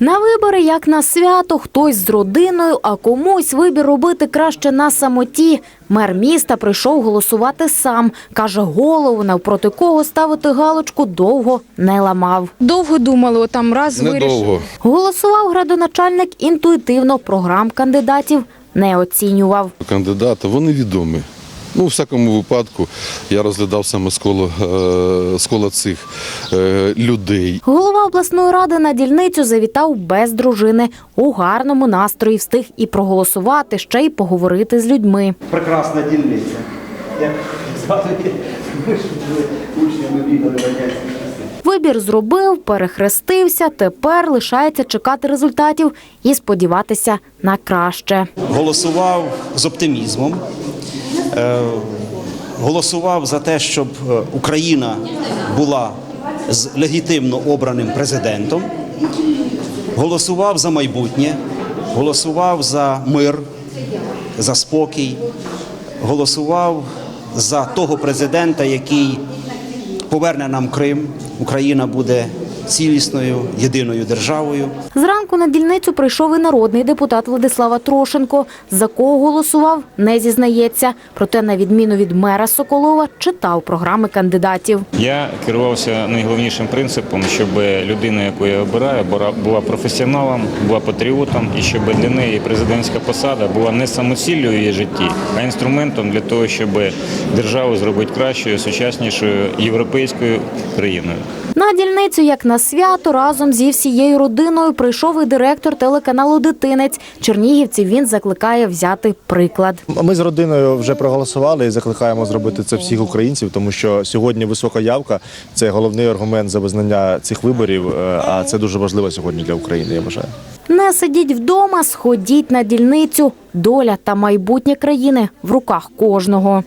На вибори, як на свято, хтось з родиною, а комусь вибір робити краще на самоті. Мер міста прийшов голосувати сам. Каже, голову навпроти кого ставити галочку довго не ламав. Довго думали, отам раз вирішили. Недовго. Голосував градоначальник інтуїтивно, програм кандидатів не оцінював. Кандидати, вони відомі. Ну, у всякому випадку, я розглядав саме з кола, е, з кола цих е, людей. Голова обласної ради на дільницю завітав без дружини. У гарному настрої встиг і проголосувати, ще й поговорити з людьми. прекрасна дільниця. Як згадує, ми ж були учнями бігали радянські часи. Вибір зробив, перехрестився. Тепер лишається чекати результатів і сподіватися на краще. Голосував з оптимізмом. Е, Голосував за те, щоб е, Україна була з легітимно обраним президентом. Голосував за майбутнє, голосував за мир, за спокій, голосував за того президента, який поверне нам Крим. Україна буде цілісною єдиною державою. Зранку на дільницю прийшов і народний депутат Владислава Трошенко. За кого голосував, не зізнається. Проте, на відміну від мера Соколова, читав програми кандидатів. Я керувався найголовнішим принципом, щоб людина, яку я обираю, була- була професіоналом, була патріотом, і щоб для неї президентська посада була не самоціллю в її житті, а інструментом для того, щоб державу зробити кращою, сучаснішою європейською країною. На дільницю, як на свято, разом зі всією родиною прийшов і директор телеканалу Дитинець. Чернігівців він закликає взяти приклад. Ми з родиною вже проголосували і закликаємо зробити це всіх українців, тому що сьогодні висока явка це головний аргумент за визнання цих виборів. е, А це дуже важливо сьогодні для України. Я вважаю. Не сидіть вдома, сходіть на дільницю. Доля та майбутнє країни в руках кожного.